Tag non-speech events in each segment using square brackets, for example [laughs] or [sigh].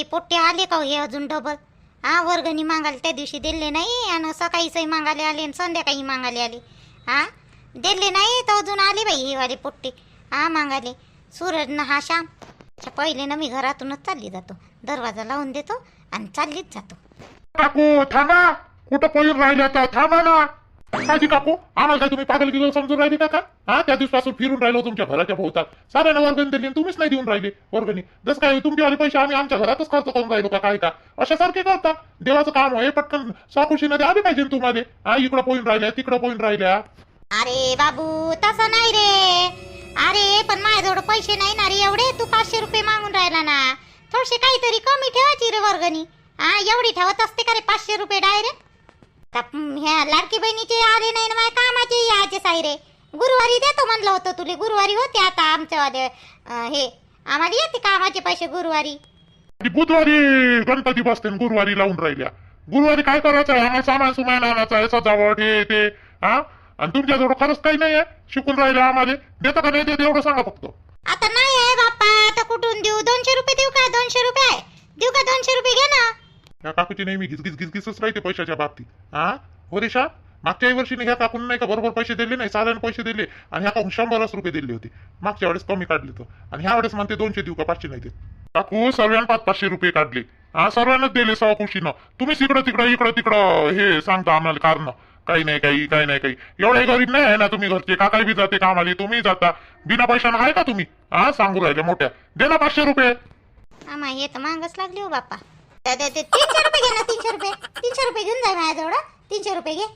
बाई पोट्टे आले का हो हे अजून डबल हा वर्गणी मागायला त्या दिवशी दिले नाही आणि सकाळीचही मागायला आले आणि संध्याकाळी मागायला आले. हा? दिले नाही तर अजून आले बाई हे वाले पोट्टे. हा मागाले सूरज ना हा श्याम. पहिले ना मी घरातूनच चालली जातो. दरवाजा लावून देतो आणि चाललीच जातो. काकू थांबा. कुठं पळून राहिले तर थांबा ना. काजी काकू? आम्हाला काय तुम्ही पागल गिगल समजून राहिले का का? हा त्या दिवसापासून फिरून राहिलो तुमच्या घराच्या भोवतात साऱ्यांना वर्गणी दिली आणि तुम्हीच नाही देऊन राहिले वर्गणी. जसं काय तुमचे आले पैसे आम्ही आमच्या घरातच खर्च करून राहिलो का काय का? अशा सारखे करता. देवाचं काम आहे पटकन साकुशीने ते आले पाहिजे तुम्हाला. हा इकडं पोईन राहिल्या तिकडं पोईन राहिल्या. अरे बाबू तसं नाही रे. अरे पण माझ्याजवळ पैसे नाही ना रे एवढे. तू पाचशे रुपये मागून राहिला ना. थोडीशी काहीतरी कमी ठेवायची रे वर्गणी. हा एवढी ठेवत असते का रे पाचशे रुपये डायरेक्ट? ह्या लाडकी बहिणीचे आले नाही ना माझ्या कामाचे यायचे साई रे गुरुवारी देतो म्हणलं होतं तुले गुरुवारी होते आता आमच्यावाले हे आम्हाला येते कामाचे पैसे गुरुवारी. बुधवारी गणपती बसते आणि गुरुवारी लावून राहिल्या. गुरुवारी काय करायचं? आहे आम्हाला सामान सुमान आणायचं आहे सजावट हे ते हा? आणि तुमच्याजवळ खरंच काही नाही आहे? शिकून राहिले आम्हाला. देता का नाही देत एवढं सांगा फक्त. आता नाही आहे बाप्पा आता कुठून देऊ? दोनशे रुपये देऊ का? दोनशे रुपये देऊ का दोनशे रुपये? घे ना. या काकूची नेहमी घिसघिस घिस राहते पैशाच्या बाबतीत. हा हो रेशा मागच्या वर्षी ह्या काकून नाही का बरोबर पैसे दिले नाही साधारण पैसे दिले आणि ह्या काकून शंभरच रुपये दिले होते. मागच्या वेळेस कमी काढले तर आणि ह्या वेळेस म्हणते दोनशे देऊ का पाचशे नाही देत. काकू सर्वांना पाच पाचशे रुपये काढले. हा सर्वांनाच दिले सहा खुशीनं तुम्हीच इकडं तिकडं इकडं तिकडं हे सांगता आम्हाला कारण. काही नाही काही काही नाही काही. एवढे गरीब नाही आहे ना तुम्ही घरचे. काकाई बी जाते कामाले तुम्ही जाता. बिना पैशानं आहे का तुम्ही? हा सांगू राहिले मोठ्या. दे ना पाचशे रुपये. आम्हा हे तर मागच लागली हो बाप्पा. ते- ते- तीनशे रुपये घे ना तीनशे रुपये. तीनशे रुपये घेऊन जा माझ्याजवळ. तीनशे रुपये घे.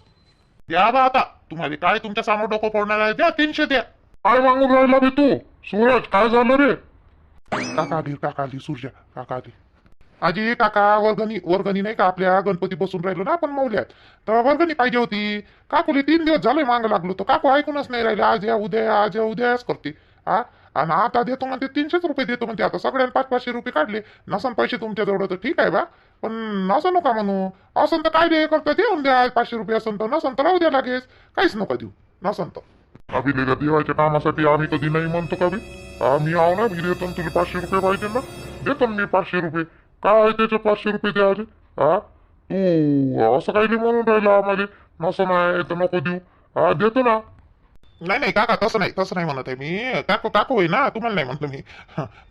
द्या बा आता. तुम्हाला काय तुमच्यासमोर डोकं फोडणार आहे द्या तीनशे द्या. काय मागून राहिला बे तू? सूरज काय झालं रे? काका आली काका आली सूर्या काका आली आजी काका वर्गणी वर्गणी नाही का आपल्या गणपती बसून राहिलो ना आपण मौल्यात? तर वर्गणी पाहिजे होती. काकूले तीन दिवस झाले मागं लागलो तर काकू ऐकूनच नाही राहिले. आज या उद्या आज या उद्याच करते. हा? आणि आता देतो म्हणते तीनशेच रुपये देतो म्हणते. आता सगळ्यांना पाच पाचशे रुपये काढले. नसन पैसे तुमच्याजवळ तर ठीक आहे बा. पण असं नका म्हणू. असं तर काय दे करता देऊन द्या. पाचशे रुपये असन तर नसन तर राहू द्या लागेच. काहीच नका देऊ. नसन तर. अभिलेल्या देवाच्या कामासाठी आम्ही कधी नाही म्हणतो का बी? आम्ही आहो ना मी देतो तुझे तुला पाचशे रुपये पाहिजे ना. देतो मी पाचशे रुपये. काय त्याचे पाचशे रुपये द्यायचे हा तू असं काही म्हणून राहिला आम्हाला. नसं नाही तर नको देऊ. हा देतो ना. नाही नाही काका तसं नाही तसं नाही म्हणत आहे मी काकू काकू आहे ना तुम्हाला नाही म्हणतो मी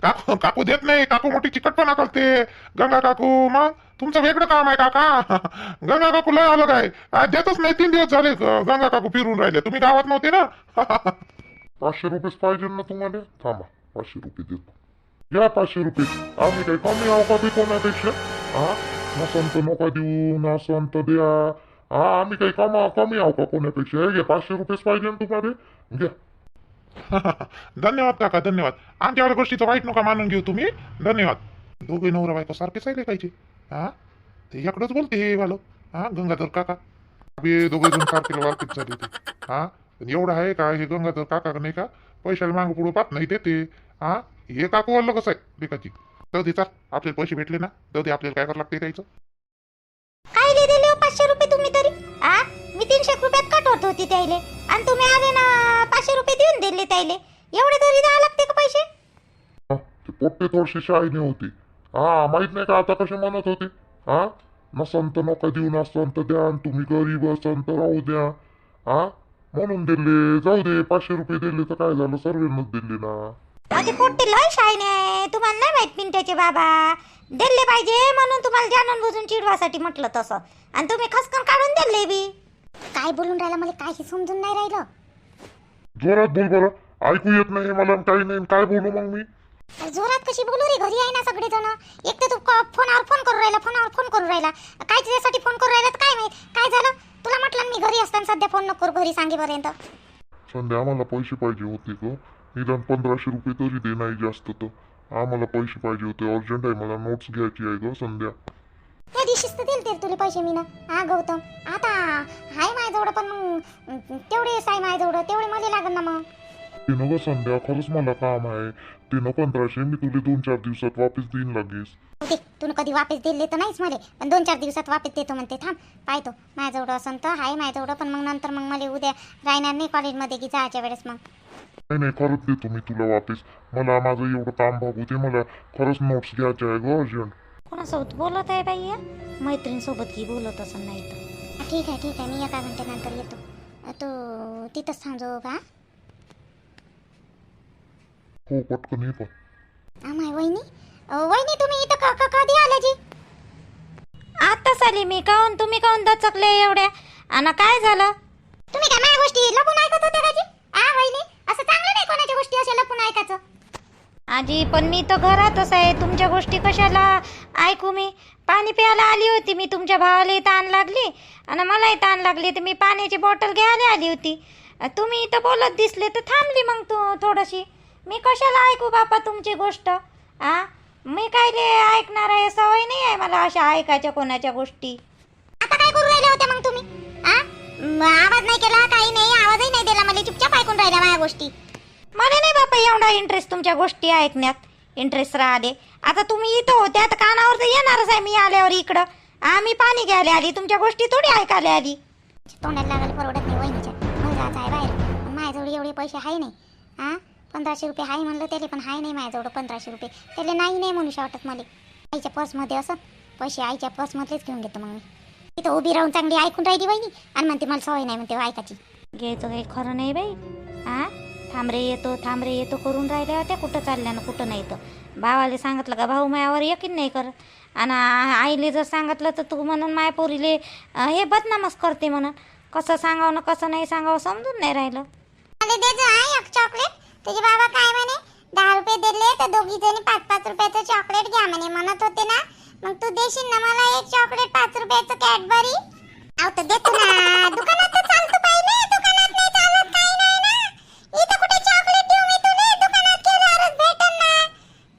काकू काकू देत नाही काकू मोठी चिकटपणा करते गंगा काकू मग तुमचं वेगळं काम आहे काका गंगा काकू लय आलं काय देतच नाही तीन दिवस झाले गंगा काकू फिरून राहिले तुम्ही गावात नव्हते ना पाचशे रुपयेच पाहिजे ना तुम्हाला थांबा पाचशे रुपये देतो या पाचशे रुपये आम्ही काही कमी आहो का बी कोणापेक्षा हा नसन तर नका देऊ नसन तर द्या हा आम्ही काही कमा कमी आहो का कोणापेक्षा हे घे पाचशे रुपयेच पाहिजे ना तुम्हाला घ्या धन्यवाद काका धन्यवाद आमच्याकडे गोष्टीचं वाईट नका मानून घेऊ तुम्ही धन्यवाद दोघे नवरा बायको सारखेच आहे कायचे हा ते याकडंच बोलते हे वालो हा गंगाधर काका बे दोघे जण सारखे वारकीत झाले ते हा पण एवढं आहे का हे गंगाधर काका नाही का पैशाला मागं पुढं पाहत नाही ते हा हे काकू वालं कसं आहे बेकाची जाऊ दे आपल्याला पैसे भेटले ना जाऊ दे आपल्याला काय करावं लागते त्याचं काय ले दिले हो पाचशे रुपये तुम्ही तरी. आ? मी तीनशे रुपयात कट होत त्याले आणि तुम्ही आले ना पाचशे रुपये देऊन दिले त्याले एवढे तरी द्यावं लागते का पैसे? हा, ते पोट्टे थोडीशी शाईने होती. हा माहीत नाही का आता कसे म्हणत होते? हा? नसन तर नका देऊ नसन तर द्या आणि तुम्ही गरीब असन तर राहू द्या. हा? म्हणून दिले. जाऊ दे पाचशे रुपये दिले तर काय झालं? सर्वांनाच दिले ना. माझे पोट्टे लय शायने आहे. तुम्हाला नाही माहीत पिंट्याचे बाबा. दिले पाहिजे म्हणून तुम्हाला जाणून बुजून चिडवासाठी म्हटलं तसं. आणि तुम्ही खसकन काढून दिले बी. काय बोलून राहिला मला काही समजून नाही राहिलं. जोरात बोल बरं. ऐकू येत नाही मला काही नाही. काय बोलू मग मी? अरे जोरात कशी बोलू रे? घरी आहे ना सगळे जण एक तर तू क- फोनवर फोन करू राहिला फोनवर फोन करू राहिला. काय तुझ्यासाठी फोन करू राहिला तर काय माहीत? काय झालं? तुला म्हटलं ना मी घरी असताना सध्या फोन नको करू घरी सांगेपर्यंत. संध्या आम्हाला पैसे पाहिजे होते ग. निदान पंधराशे रुपये तरी दे नाही जास्त तर. आम्हाला पैसे पाहिजे होते. अर्जंट आहे. मला नोट्स घ्यायची आहे ग संध्या. त्या दिवशीच तर दिलते तुला पैसे मी ना हा गौतम. आता हाय माझ्याजवळ पण मग तेवढे आहे माझ्याजवळ तेवढे मला लागन ना मग. ते ग संध्या खरंच मला काम आहे. ते न पंधराशे मी तुला दोन चार दिवसात वापस देईन लागेस तू कधी वापस दिले तर नाहीच मला पण दोन चार दिवसात वापस देतो म्हणते. थांब पाहतो. माझ्याजवळ असं तर हाय माझ्याजवळ पण मग नंतर मग मला उद्या राहणार नाही कॉलेजमध्ये की जायच्या वेळेस मग. नाही नाही खरंच देतो मी तुला वापस. मला माझं एवढं काम भागू ते मला खरंच नोट्स घ्यायचे आहे ग अर्जंट कोणासोबत बोलत आहे बाई या मैत्रिणीसोबत की बोलत असं नाही तर. ठीक आहे ठीक आहे मी एका घंट्यानंतर येतो. अ, तू तिथंच थांबजो का हो? पटकन ये पण. आमाय वहिनी? अ, वहिनी तुम्ही इथं क- क- कधी आले जी? आताच आली मी. काहून? तुम्ही काहून दचकले एवढ्या? आणि काय झालं? तुम्ही काय माझ्या गोष्टी लपून ऐकत होते का जी? आ वहिनी? असं चांगलं नाही कोणाच्या गोष्टी अशा लपून ऐकायचं. आजी पण मी तर घरातच आहे. तुमच्या गोष्टी कशाला ऐकू मी? पाणी प्यायला आली होती. मी तुमच्या भावाला ताण लागली. आणि मलाही ताण लागली. तर मी पाण्याची बॉटल घ्यायला आली होती. अ, तुम्ही इथं बोलत दिसले तर थांबली मग तू थोडीशी. मी कशाला ऐकू बापा तुमची गोष्ट? आ? मी काय रे ऐकणार आहे सवय नाही आहे मला अशा ऐकायच्या कोणाच्या गोष्टी. आता काय करू राहिले होते मग तुम्ही? आ? आवाज नाही केला काही नाही आवाजही नाही दिला मला चुपचाप ऐकून राहिल्या माझ्या गोष्टी. मला नाही बापा एवढा इंटरेस्ट तुमच्या गोष्टी ऐकण्यात. इंटरेस्ट राहिले आता तुम्ही इथं होते आता कानावर तर येणारच आहे मी आल्यावर इकडं. आम्ही पाणी घ्यायला आली तुमच्या गोष्टी थोडी ऐकायला आली. तोंडाला लागायला परवडत नाही वहिनीच्या. मुलगाचा आहे बाहेर. माझ्याजवळ एवढे पैसे आहे नाही. हा पंधराशे रुपये आहे म्हणलं त्याले पण आहे नाही माझ्याजवळ पंधराशे रुपये. त्याला नाही नाही म्हणूशा वाटत मला. आईच्या पर्समध्ये असं. पैसे आईच्या पर्समधलेच घेऊन घेतो मग मी. तिथं उभी राहून चांगली ऐकून राहिली वहिनी. आणि म्हणते मला सवय नाही म्हणते ऐकायची घ्यायचं काही खरं नाही बाई. हा थांबरे येतो थांबरे येतो करून राहिल्या होत्या कुठं चालल्या ना कुठं नाही तर. भावाले सांगितलं का भाऊ मायावर यकीन नाही कर आणि आईले जर सांगितलं तर तू म्हणून माय पोरीले अं, हे बदनामच करते म्हणून. कसं सांगावं ना कसं नाही सांगावं समजून नाही राहिलं. चॉकलेट तुझे बाबा काय म्हणे दहा रुपये दिले तर दोघी जणी पाच पाच रुपयाचं चॉकलेट घ्या म्हणे म्हणत होते ना. मग तू देशील ना मला एक चॉकलेट पाच रुपयाचं कॅडबरी अहो तर देतो ना. दुकानात तर चालतो पहिले दुकानात नाही चालत काही नाही ना. इथं कुठे चॉकलेट देऊ मी तुला? दुकानात गेल्यावरच भेटन ना.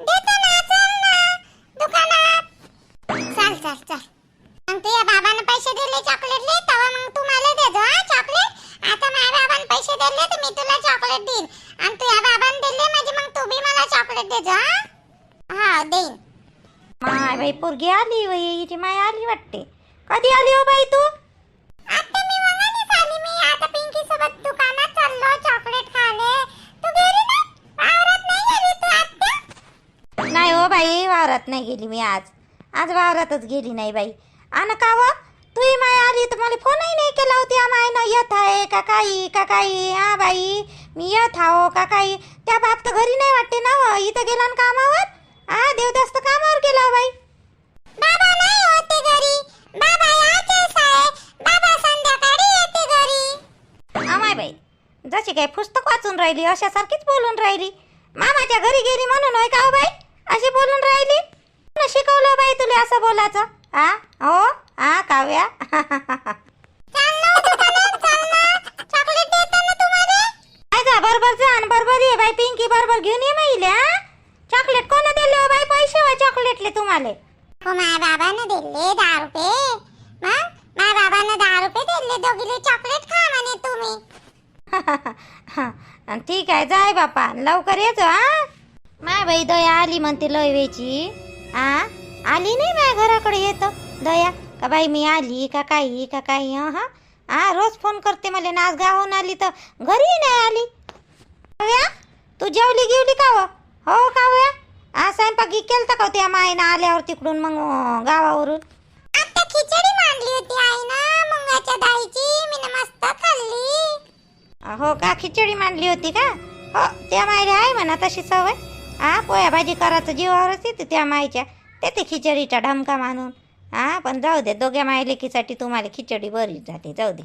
देतो ना चल ना. दुकानात. चाल चाल चाल. मग तुझ्या बाबानं पैसे दिले चॉकलेटले तेव्हा मग तू मला देजो हा चॉकलेट आता माझ्या बाबानं पैसे दिले तर मी तुला चॉकलेट देईन आणि तुझ्या बाबानं दिले म्हणजे मग तू बी मला चॉकलेट देजो हा हा देईन माय बाई पोरगी आली बाई हिची माय आली वाटते. कधी आली हो बाई तू? आता मी मगानीच आली मी आता पिंकी सोबत दुकानात चाललो चॉकलेट खाले तू गेली ना वावरात नाही गेली तू आत्या नाही हो बाई वावरात नाही गेली मी आज. आज वावरातच गेली नाही बाई. आणि का व तुही माय आली तर मला फोनही नाही केला होती मायनं येत आहे का काही का काही? हा बाई मी येत आहो का काही? त्या बाप तर घरी नाही वाटते ना व इथं गेला ना कामावर? हा देवदास तर कामावर गेला हो बाई. बाबा नाही होते घरी. बाबा याचेच आहे बाबा संध्याकाळी येते घरी. अमाय बाई जशी काय पुस्तक वाचून राहिली अशासारखीच बोलून राहिली. मामाच्या घरी गेली म्हणून होय का हो बाई? अशी बोलून राहिली. कोणी शिकवलं बाई तुला असं बोलायचं. हा हो? हा काव्या? बरोबर जा आणि बरोबर ये बाई पिंकी बरोबर घेऊन ये माहिले चॉकलेट कोण दिले हो बाई? पैसे हो चॉकलेटले तुम्हाला. माझ्या बाबानं दिले दहा रुपये. मग माझ्या बाबानं दहा रुपये दिले दोघीले चॉकलेट खा म्हणे तुम्ही. [laughs] ठीक आहे जाय बापा लवकर येतो हा. माय बाई दया आली म्हणते लय वेची. हा आली नाही माझ्या घराकडे येतो? दया? का बाई मी आली का काही का काही हं, हा? हा रोज फोन करते मला ना आज गावाहून आली तर घरी नाही आली. तू जेवली गिवली का हो? हो काव्या? हा स्वयंपाक गी केलता का त्या मायनं आल्यावर तिकडून मग गावावरून. आता खिचडी मांडली होती आईनं. मुंगाच्या डाळीची. मी मस्त खाल्ली. हो का खिचडी मांडली होती का? हो त्या मायला आहे म्हणा तशी सवय. हा पोया भाजी करायचं जीवावरच येते त्या मायच्या. ते ते खिचडीचा ढमका मानून. हा पण जाऊ दे दोघ्या माय लेकीसाठी तुम्हाला खिचडी बरी झाली जाऊ दे.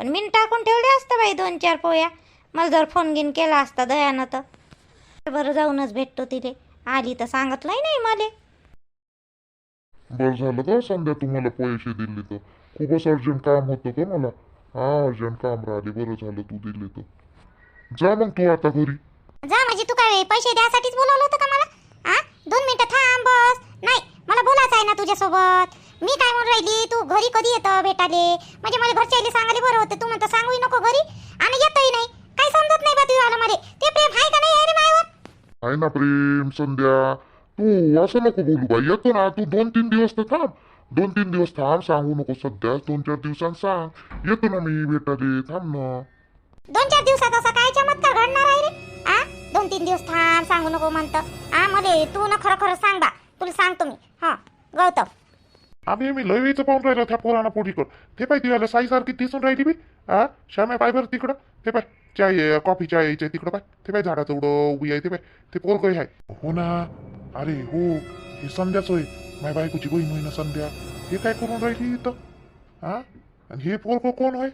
पण मीन टाकून ठेवले असतं बाई दोन चार पोया मला जर फोन गिन केला असता दयानं तर. बरं जाऊनच भेटतो तिथे आली तर सांगितलंय नाही मला. बरं झालं का संध्या तुम्हाला पैसे दिले तर. खूपच अर्जंट काम होतं का मला. हा अर्जंट काम राहिले. बरं झालं तू दिले तर. जा मग तू आता घरी. जा म्हणजे तू काय पैसे द्यासाठीच बोलवलं होतं का मला? हा दोन मिनिटं थांब बस. नाही मला बोलायचं आहे ना तुझ्यासोबत. मी काय म्हणून राहिली? तू घरी कधी येतं भेटाले म्हणजे मला घरच्या सांगायला बरं होतं. तू म्हणतं सांगूही नको घरी. आणि आहे ना प्रेम संध्या? तू असं नको बोलू बाई. येतो ना तू दोन तीन दिवस तर थांब. दोन तीन दिवस थांब सांगू नको सध्या. दोन चार दिवसांत सांग. येतो ना मी भेटाले थांब ना. दोन चार दिवसात असा काय चमत्कार घडणार आहे रे? आ? दोन तीन दिवस थांब सांगू नको म्हणतं. आ मले तू ना खरं खरं सांग बा. तुला सांगतो मी. हा गौतम. आम्ही मी लय वेळचं पाहून राहिलो त्या पोराना पोटीकर ते पाय ती साईसारखी दिसून राहिली बी हा श्याम्या पाय बरं तिकडं ते पाय चाय कॉफी चाय यायच्या तिकडं पाय ते पाय झाडाचं उडं उभी आहे ते पाय ते पोर काही आहे हो ना अरे हो हे संध्याच होय माय बायकोची बहीण होईना संध्या हे काय करून राहिली इथं हा आणि हे पोर कोण होय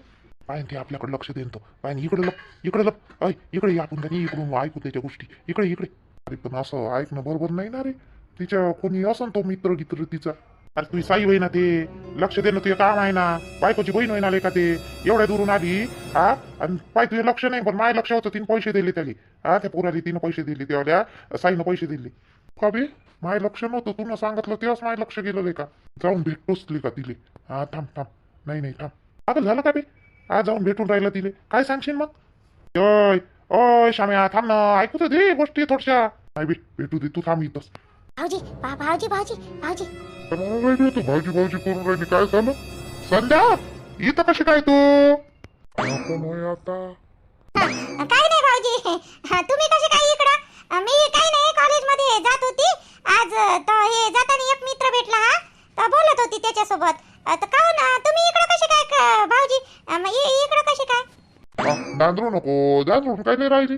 पाय ते आपल्याकडे लक्ष देईन तो पाय इकडे लप इकडे लप ऐ इकडे आपण त्यांनी इकडून ऐकू त्याच्या गोष्टी इकडे इकडे अरे पण असं ऐकणं बरोबर नाही ना रे तिच्या कोणी असन तो मित्र गित्र तिचा अरे तुझी साई होईना ते. लक्ष देणं तुझं काम आहे ना. बायकोची बहीण होईना आले का ते. एवढ्या दुरून आली हा? आणि पाय तुझं लक्ष नाही पण माय लक्ष होतं तिने पैसे दिले त्याला. हा? त्या पोराली तिनं पैसे दिले तेवढ्या साईनं पैसे दिले. का बे? माय लक्ष नव्हतं तुला सांगितलं तेव्हाच माय लक्ष गेलं का जाऊन भेटतोच का तिले? हा थांब थांब. नाही नाही थांब. अगं झालं का बे? हा जाऊन भेटून राहिलं तिले. काय सांगशील मग? ओय ओय शाम्या थांब ना. ऐकू तर दे गोष्टी थोडशा. नाही बे भेटू दे. तू थांब इथंच. भाऊजी भाऊजी भाऊजी भाऊजी. म्हणून राहिली तू भाऊजी भाऊजी करून राहिली काय झालं? संध्या इथं कशी काय तू? होय आता. काय नाही भाऊजी. हा, तुम्ही कसे काय इकडं? मी काही नाही कॉलेजमध्ये जात होती. आज तर हे जाताना एक मित्र भेटला हा. तर बोलत होती त्याच्यासोबत. तर का ना तुम्ही इकडं कसे काय भाऊजी? इकडं कसे काय? आ, दांदरू नको दांदरून काय नाही राहिली.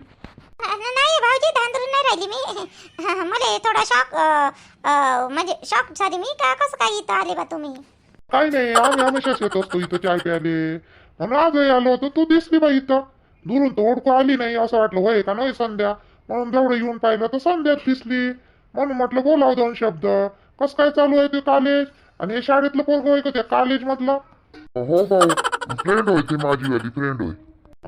राहिली मी. [laughs] मला थोडा शॉक म्हणजे शॉक झाली मी. का कसं काय इथं आले बा तुम्ही? काय नाही आम्ही हमेशाच येत असतो इथं चाय प्याले म्हणून आजही आलो होतो तू दिसली बाई इथं. दुरून तर ओळखू आली नाही असं वाटलं होय का नाही संध्या? म्हणून जेवढं येऊन पाहिलं तर संध्याच दिसली. म्हणून म्हटलं बोलाव दोन शब्द. कसं काय चालू आहे ते कॉलेज आणि हे शाळेतलं पोरग होय का त्या कॉलेज मधलं? हो भाऊ फ्रेंड होय ती माझी वाली फ्रेंड होय.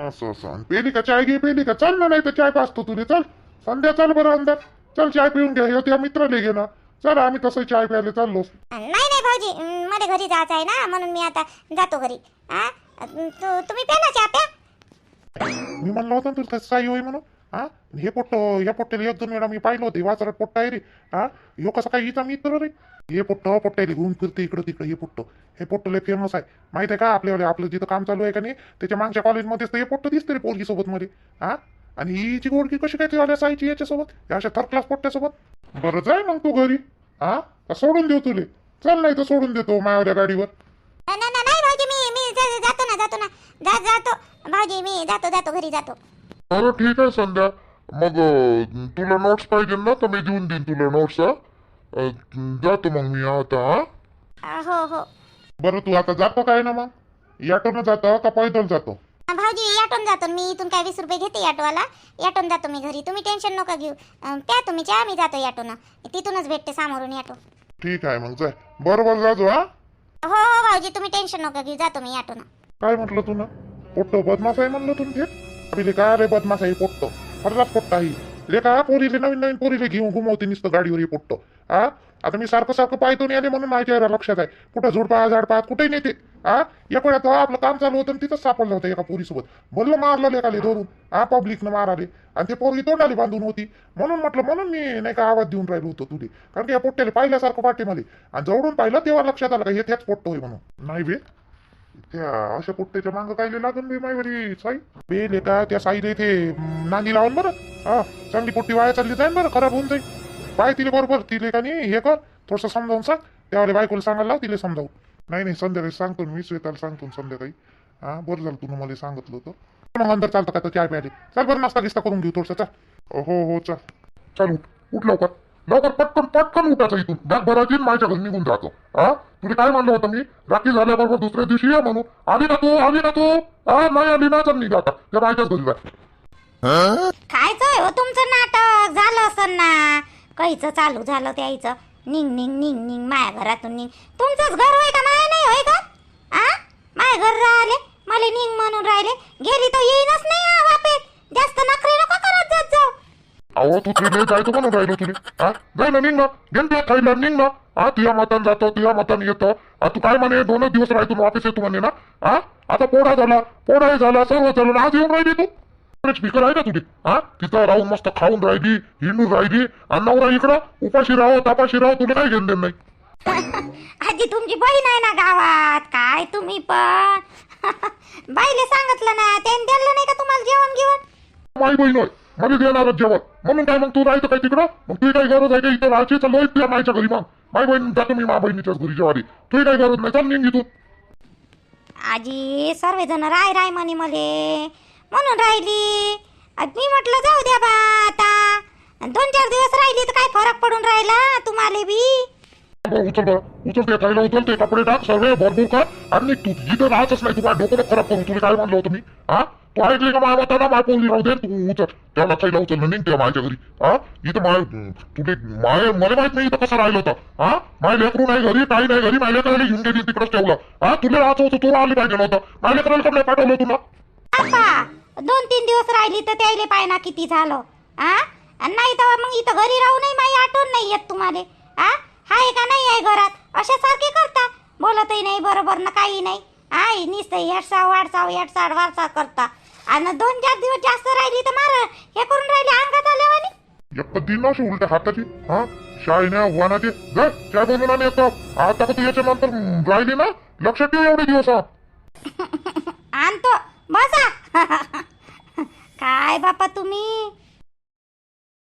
असं असं. आणि पेली का चाय घे पेली का? चल ना नाही तर चाय पाचतो तुला चल. संध्या चल बरं अंदाज चल चाय पिऊन घ्या हे त्या मित्राला घे ना. चल आम्ही तसं चाय प्यायला चाललो नाही नाही भाऊजी. अं, मला घरी जायचं आहे ना म्हणून मी आता जातो घरी. हा तु- तुम्ही प्या ना चहा प्या. मी म्हणलं होतं ना तुला त्याचं साई होई म्हणून. हा हे पोट्ट या पोट्ट्याला एक दोन वेळा मी पाहिलं होते. वाचरात पोट्टा आहे रे. हा ह्यो कसा काय हिचा मित्र रे. हे पोट्ट पोट्ट्याला घेऊन फिरते इकडं तिकडं हे पोट्ट. हे पोट्ट लय फेमस आहे. माहिती आहे का आपल्याला आपलं जिथं काम चालू आहे का नाही त्याच्या मागच्या कॉलेजमध्येच तर हे पोट्ट दिसते रे पोरगी सोबत मध्ये. हा आणि हिची गोडकी कशी काय ती आल्या साईची याच्यासोबत? या अशा थर्ड क्लास पोट्ट्यासोबत? बरं जाय मग तू घरी. हा? सोडून देऊ तुले. चल नाही तर सोडून देतो मायावल्या गाडीवर. नाही भाऊजी मी मी जातो ना जातो ना. जातो. भाऊजी मी जातो जातो घरी जातो. अरे ठीक आहे संध्या. मग तुला नोट्स पाहिजे ना तर मी देऊन देईन तुला नोट्स जातो मग मी आता हा? हो हो. बरं तू आता जातो काय ना मग? याटोनं जातो का पैदल जातो? भाऊजी याटून जातो. मी इथून काय वीस रुपये घेते याटोवाला याटून जातो मी घरी. तुम्ही टेन्शन नका घेऊ. प्या तुम्ही. चहा मी जातो याटोनं तिथूनच भेटते समोरून याटो ठीक आहे मग. जाय बरोबर जातो हा? हो हो भाऊजी तुम्ही टेन्शन नका घेऊ. जातो मी याटोनं काय म्हटलं तू ना? पोट्ट बदमाश आहे म्हणलं तुम्ही अभिले काय रे बदमाश आहे पोट्ट. खरंच पोट्ट आहे ले का पोरीले नवीन नवीन पोरीले घेऊन घुमवते नुसतं गाडीवर हे पोट्ट. हा? आता मी सारखं सारखं पाहतो नाही आले म्हणून माझ्या लक्षात आहे. कुठं झुडपा झाडपा कुठेही नेते. हा? एक वेळा तेव्हा आपलं काम चालू होतं आणि तिथंच सापडलं होतं एका पोरीसोबत. बोललं मारलं लेखाले धरून. हा पब्लिकनं माराले. आणि ते पोरगी तोंडाली बांधून होती. म्हणून म्हटलं म्हणून मी नाही का आवाज देऊन राहिलो होतो तुले. कारण की या पोट्ट्याला पाहिल्यासारखं वाटे मला आणि जवळून पाहिलं तेव्हा लक्षात आलं का हे त्याच पोट्ट होय म्हणून. नाही बे. त्या अशा पोट्ट्याच्या मागं काय लागून बे मायवरी साई? बेले का त्या साईला म, नांदी लावून बरं. हा चांगली पोट्टी वाया चालली जाईन बरं खराब होऊन जाईल पाय तिले बरोबर तिले का नाही हे कर थोडंसं समजावून सांग. त्यावेळेला बायकोला सांगायला लाव तिले समजावून. नाही नाही संध्याकाळी सांगतो ना, मी श्वेताला सांगतो ना संध्याकाळी हा बरं झालं तू मला सांगितलं होतं. मग अंदर चालतं का तर चाय प्यायले. चल बरं नाश्ता गिस्ता करून घेऊ थोडंसं चल. हो हो चल. चल उठ. उठ लवकर. लवकर पटकन पटकन उठायचं इथून. बॅग भरायची आणि माझ्या घरी निघून जातो हा? तुला काय म्हणलं होतं मी? राखी झाल्याबरोबर दुसऱ्या दिवशी या म्हणून. आली ना तू आली ना तू. हा नाही आली ना चल निघा आता त्या घरी जाय कायच आहे हो तुमचं नाटक झालं असं ना? काहीच चालू झालं त्याचं. निघ निंग निंग निंग माया घरातून निंग. तुमचंच घर होय का माया नाही होय का आ माया घर राहिले मला निंग म्हणून राहिले. गेली तर येईनच नाही हा वापेत जास्त नखरे नको करत जात जाऊ. अहो तू तिथे जायचं म्हणून राहिलो तुले हा? जाय ना निघ ना गेल त्या खायला निघ ना हा तुझ्या मतान जातो तुझ्या मतान येतो. हा तू काय म्हणे दोनच दिवस राहतो वापस येतो म्हणे ना? हा? आता पोढा झाला पोढाही झाला सर्व झालं ना आज येऊन राहिली तू. स्पीकर आहे का तुझी? हा? तिथं राहून मस्त खाऊन राहिली हिंडून राहिली आणि नवरा इकडं उपाशी राहो तापाशी राहो तुला काय घेणं देत नाही. [laughs] आजी तुमची बहीण आहे ना गावात? काय तुम्ही पण? [laughs] बाईले सांगितलं ना त्यांनी दिलं नाही का तुम्हाला जेवण घेऊन माई बहीण होय मला देणार जेवण. म्हणून काय मग तू राहायचं काय तिकडं? मग तुझी काही गरज आहे का इथं राहायची? चालू तुझ्या मायच्या घरी मग. माय बहीण जातो मी मा बहिणीच्याच घरी जेवारी तुझी काही गरज नाही चाल निघ तू आजी सर्वजण राय राय म्हणे मले. म्हणून राहिली. आज मी म्हटलं जाऊ द्या बा आता. दोन चार दिवस राहिली तर काय फरक पडून राहिला तुम्हाला बी? बरं, उचल खायला उचल कपडे टाक सर्व भरपूर कर. आणि तू इथं राहतच नाही. तू डोकं खराब करू. तुला काय म्हणलं होतं मी? हा? तू ऐकली का माझ्या मताना माय पोळली राहू दे तू उचल. त्याला खायला उचल निघ माझ्या घरी. हा? इथं माय तुले माय मला माहीत नाही इथं कसं राहिलं होतं. हा? माय लेकरू नाही घरी काही नाही घरी. माझ्या लेकराला घेऊन गेली तिकडंच ठेवलं. हा? तुला राहायचं होतं तू आली पाहिजे नव्हतं. माझ्या लेकराला कपडे पाठवलं तुला दोन तीन दिवस राहिली तर त्याले पाय ना किती झालं. आ नाही तर मग इथं घरी राहू नाही माझी आठवण नाही येत तुम्हाला. हाय का नाही आहे घरात? अशा सारखे करता? बोलतही नाही बरोबर ना काही नाही. आई नुसतं हेडसा वाडसा हेडसा वाडसा करता. आणि दोन चार दिवस जास्त राहिली तर मार. हे करून राहिली अंगात आल्यावानी? एक दिन अशी उलट्या हाताची हा? शाळेने वाहनाची जा चाय बनवून आणि येतो आता का तू याच्या नंतर राहिली ना? लक्षात ठेव एवढे दिवस. हा [laughs] आणतो. बसा. [laughs] काय बापा तुम्ही?